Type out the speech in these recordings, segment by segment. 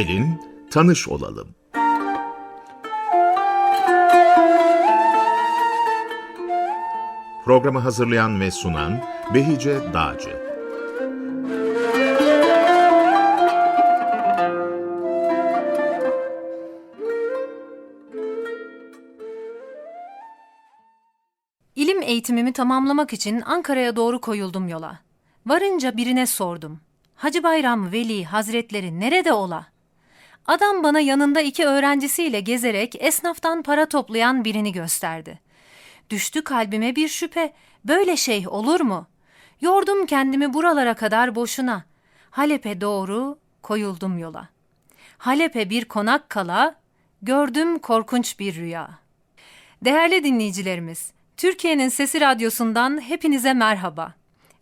Gelin tanış olalım. Programı hazırlayan ve sunan Behice Dağcı. İlim eğitimimi tamamlamak için Ankara'ya doğru koyuldum yola. Varınca birine sordum. Hacı Bayram Veli Hazretleri nerede ola? Adam bana yanında iki öğrencisiyle gezerek esnaftan para toplayan birini gösterdi. Düştü kalbime bir şüphe. Böyle şey olur mu? Yordum kendimi buralara kadar boşuna. Halep'e doğru koyuldum yola. Halep'e bir konak kala gördüm korkunç bir rüya. Değerli dinleyicilerimiz, Türkiye'nin Sesi Radyosu'ndan hepinize merhaba.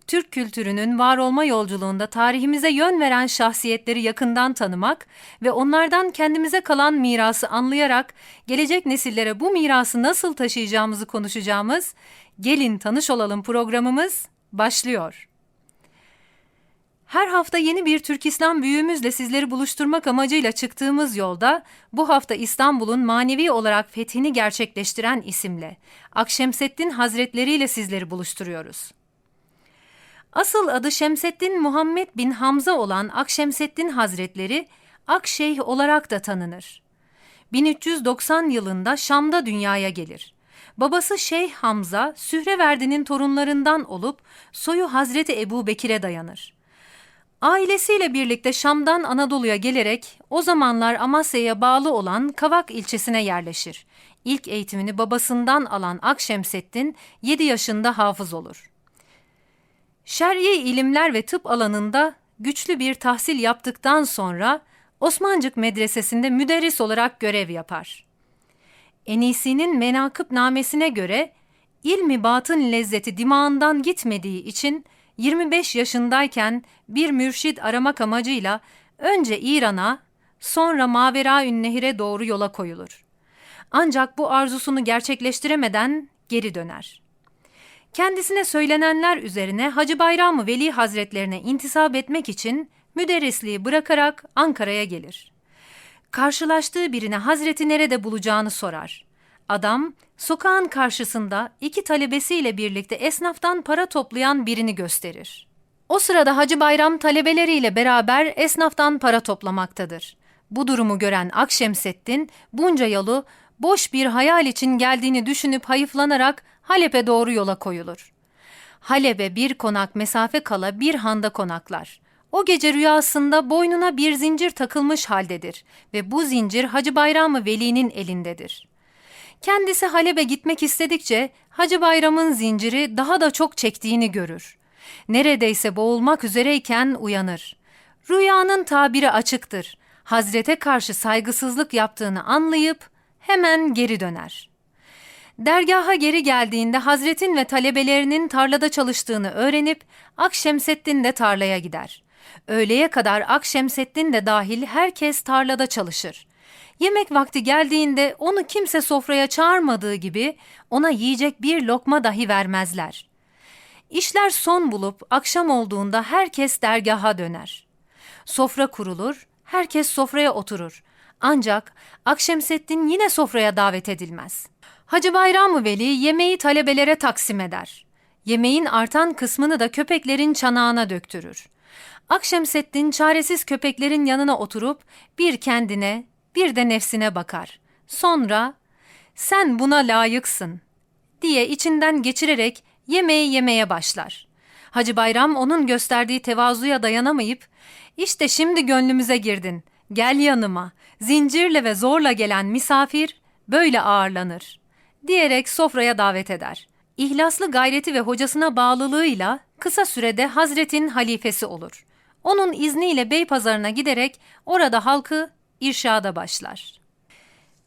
Türk kültürünün var olma yolculuğunda tarihimize yön veren şahsiyetleri yakından tanımak ve onlardan kendimize kalan mirası anlayarak gelecek nesillere bu mirası nasıl taşıyacağımızı konuşacağımız Gelin Tanış Olalım programımız başlıyor. Her hafta yeni bir Türk İslam büyüğümüzle sizleri buluşturmak amacıyla çıktığımız yolda bu hafta İstanbul'un manevi olarak fethini gerçekleştiren isimle Akşemseddin Hazretleri ile sizleri buluşturuyoruz. Asıl adı Şemseddin Muhammed bin Hamza olan Akşemseddin Hazretleri Akşeyh olarak da tanınır. 1390 yılında Şam'da dünyaya gelir. Babası Şeyh Hamza, Sühreverdi'nin torunlarından olup soyu Hazreti Ebu Bekir'e dayanır. Ailesiyle birlikte Şam'dan Anadolu'ya gelerek o zamanlar Amasya'ya bağlı olan Kavak ilçesine yerleşir. İlk eğitimini babasından alan Akşemseddin 7 yaşında hafız olur. Şer'i ilimler ve tıp alanında güçlü bir tahsil yaptıktan sonra Osmancık Medresesi'nde müderris olarak görev yapar. Enisi'nin menakıb namesine göre ilmi batın lezzeti dimağından gitmediği için 25 yaşındayken bir mürşid aramak amacıyla önce İran'a sonra Maveraün Nehir'e doğru yola koyulur. Ancak bu arzusunu gerçekleştiremeden geri döner. Kendisine söylenenler üzerine Hacı Bayram Veli Hazretlerine intisap etmek için müderrisliği bırakarak Ankara'ya gelir. Karşılaştığı birine Hazreti nerede bulacağını sorar. Adam, sokağın karşısında iki talebesiyle birlikte esnaftan para toplayan birini gösterir. O sırada Hacı Bayram talebeleriyle beraber esnaftan para toplamaktadır. Bu durumu gören Akşemseddin bunca yolu boş bir hayal için geldiğini düşünüp hayıflanarak Halep'e doğru yola koyulur. Halep'e bir konak mesafe kala bir handa konaklar. O gece rüyasında boynuna bir zincir takılmış haldedir ve bu zincir Hacı Bayram Veli'nin elindedir. Kendisi Halep'e gitmek istedikçe Hacı Bayram'ın zinciri daha da çok çektiğini görür. Neredeyse boğulmak üzereyken uyanır. Rüyanın tabiri açıktır. Hazrete karşı saygısızlık yaptığını anlayıp hemen geri döner. Dergaha geri geldiğinde Hazretin ve talebelerinin tarlada çalıştığını öğrenip Akşemseddin de tarlaya gider. Öğleye kadar Akşemseddin de dahil herkes tarlada çalışır. Yemek vakti geldiğinde onu kimse sofraya çağırmadığı gibi ona yiyecek bir lokma dahi vermezler. İşler son bulup akşam olduğunda herkes dergaha döner. Sofra kurulur, herkes sofraya oturur. Ancak Akşemseddin yine sofraya davet edilmez. Hacı Bayram Veli yemeği talebelere taksim eder. Yemeğin artan kısmını da köpeklerin çanağına döktürür. Akşemseddin çaresiz köpeklerin yanına oturup bir kendine bir de nefsine bakar. Sonra sen buna layıksın diye içinden geçirerek yemeği yemeye başlar. Hacı Bayram onun gösterdiği tevazuya dayanamayıp işte şimdi gönlümüze girdin gel yanıma zincirle ve zorla gelen misafir böyle ağırlanır diyerek sofraya davet eder. İhlaslı gayreti ve hocasına bağlılığıyla kısa sürede Hazretin halifesi olur. Onun izniyle Beypazarı'na giderek orada halkı irşada başlar.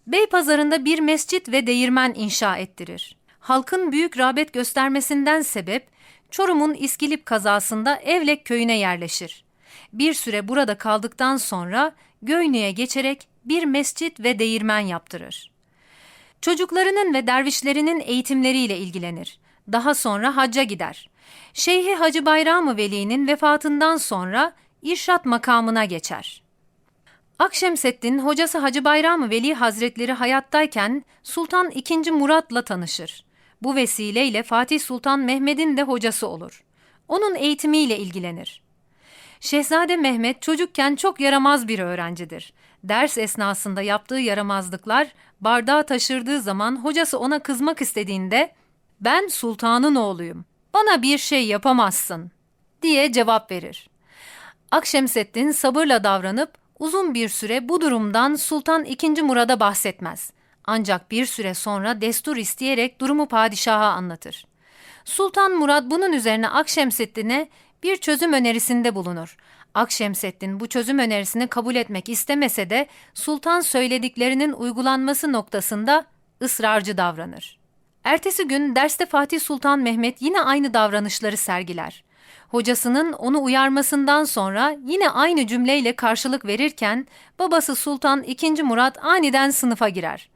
Beypazarı'nda bir mescit ve değirmen inşa ettirir. Halkın büyük rağbet göstermesinden sebep Çorum'un İskilip kazasında Evlek köyüne yerleşir. Bir süre burada kaldıktan sonra Göynü'ye geçerek bir mescit ve değirmen yaptırır. Çocuklarının ve dervişlerinin eğitimleriyle ilgilenir. Daha sonra hacca gider. Şeyhi Hacı Bayram Veli'nin vefatından sonra irşat makamına geçer. Akşemseddin hocası Hacı Bayram Veli Hazretleri hayattayken Sultan II. Murat'la tanışır. Bu vesileyle Fatih Sultan Mehmet'in de hocası olur. Onun eğitimiyle ilgilenir. Şehzade Mehmet çocukken çok yaramaz bir öğrencidir. Ders esnasında yaptığı yaramazlıklar bardağı taşırdığı zaman hocası ona kızmak istediğinde "Ben sultanın oğluyum. Bana bir şey yapamazsın." diye cevap verir. Akşemseddin sabırla davranıp uzun bir süre bu durumdan Sultan II. Murad'a bahsetmez. Ancak bir süre sonra destur isteyerek durumu padişaha anlatır. Sultan Murad bunun üzerine Akşemseddin'e bir çözüm önerisinde bulunur. Akşemseddin bu çözüm önerisini kabul etmek istemese de sultan söylediklerinin uygulanması noktasında ısrarcı davranır. Ertesi gün derste Fatih Sultan Mehmet yine aynı davranışları sergiler. Hocasının onu uyarmasından sonra yine aynı cümleyle karşılık verirken babası Sultan II. Murat aniden sınıfa girer.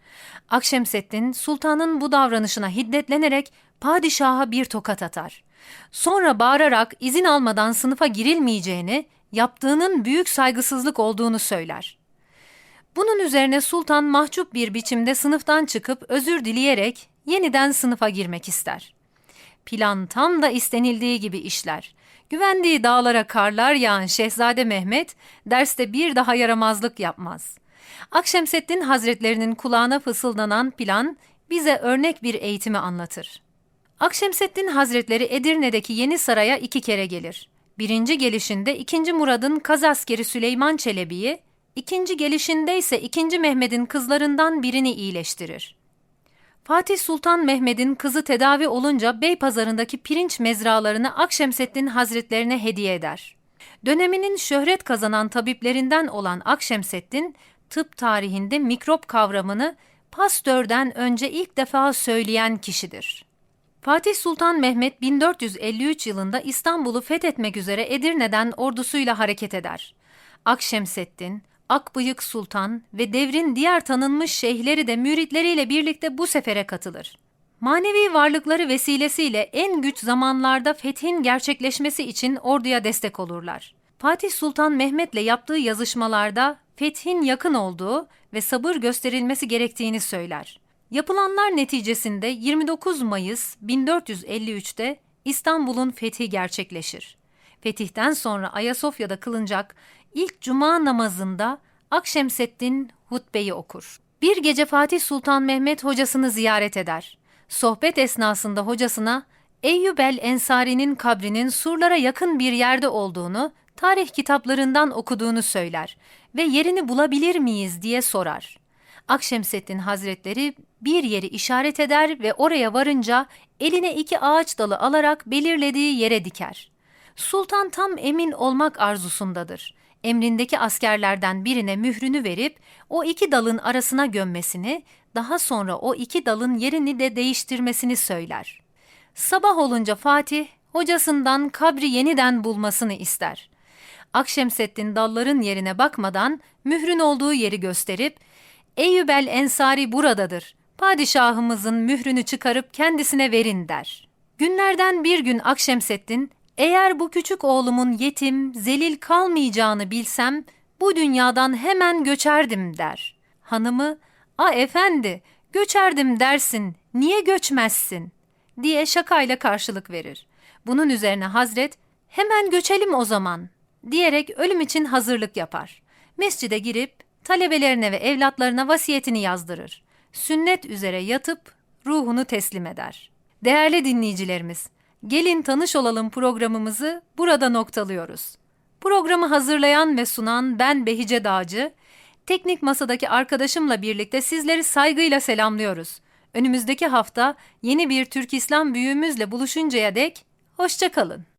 Akşemseddin sultanın bu davranışına hiddetlenerek padişaha bir tokat atar. Sonra bağırarak izin almadan sınıfa girilmeyeceğini, yaptığının büyük saygısızlık olduğunu söyler. Bunun üzerine sultan mahcup bir biçimde sınıftan çıkıp özür dileyerek yeniden sınıfa girmek ister. Plan tam da istenildiği gibi işler. Güvendiği dağlara karlar yağan Şehzade Mehmet derste bir daha yaramazlık yapmaz. Akşemseddin Hazretlerinin kulağına fısıldanan plan bize örnek bir eğitimi anlatır. Akşemseddin Hazretleri Edirne'deki Yeni Saray'a iki kere gelir. Birinci gelişinde 2. Murad'ın kaz askeri Süleyman Çelebi'yi, ikinci gelişinde ise 2. Mehmet'in kızlarından birini iyileştirir. Fatih Sultan Mehmet'in kızı tedavi olunca Beypazarı'ndaki pirinç mezralarını Akşemseddin Hazretlerine hediye eder. Döneminin şöhret kazanan tabiplerinden olan Akşemseddin, tıp tarihinde mikrop kavramını Pasteur'den önce ilk defa söyleyen kişidir. Fatih Sultan Mehmet 1453 yılında İstanbul'u fethetmek üzere Edirne'den ordusuyla hareket eder. Akşemseddin, Akbıyık Sultan ve devrin diğer tanınmış şeyhleri de müritleriyle birlikte bu sefere katılır. Manevi varlıkları vesilesiyle en güç zamanlarda fethin gerçekleşmesi için orduya destek olurlar. Fatih Sultan Mehmet'le yaptığı yazışmalarda fethin yakın olduğu ve sabır gösterilmesi gerektiğini söyler. Yapılanlar neticesinde 29 Mayıs 1453'te İstanbul'un fethi gerçekleşir. Fetihten sonra Ayasofya'da kılınacak ilk cuma namazında Akşemseddin hutbeyi okur. Bir gece Fatih Sultan Mehmet hocasını ziyaret eder. Sohbet esnasında hocasına Eyyub el Ensari'nin kabrinin surlara yakın bir yerde olduğunu, tarih kitaplarından okuduğunu söyler ve yerini bulabilir miyiz diye sorar. Akşemseddin Hazretleri bir yeri işaret eder ve oraya varınca eline iki ağaç dalı alarak belirlediği yere diker. Sultan tam emin olmak arzusundadır. Emrindeki askerlerden birine mührünü verip o iki dalın arasına gömmesini, daha sonra o iki dalın yerini de değiştirmesini söyler. Sabah olunca Fatih, hocasından kabri yeniden bulmasını ister. Akşemseddin dalların yerine bakmadan mührün olduğu yeri gösterip, Eyüp el Ensari buradadır. Padişahımızın mührünü çıkarıp kendisine verin der. Günlerden bir gün Akşemseddin, eğer bu küçük oğlumun yetim, zelil kalmayacağını bilsem, bu dünyadan hemen göçerdim der. Hanımı, a efendi, göçerdim dersin, niye göçmezsin? diye şakayla karşılık verir. Bunun üzerine Hazret, hemen göçelim o zaman, diyerek ölüm için hazırlık yapar. Mescide girip, talebelerine ve evlatlarına vasiyetini yazdırır. Sünnet üzere yatıp ruhunu teslim eder. Değerli dinleyicilerimiz, Gelin Tanış Olalım programımızı burada noktalıyoruz. Programı hazırlayan ve sunan ben Behice Dağcı, teknik masadaki arkadaşımla birlikte sizleri saygıyla selamlıyoruz. Önümüzdeki hafta yeni bir Türk İslam büyüğümüzle buluşuncaya dek hoşçakalın.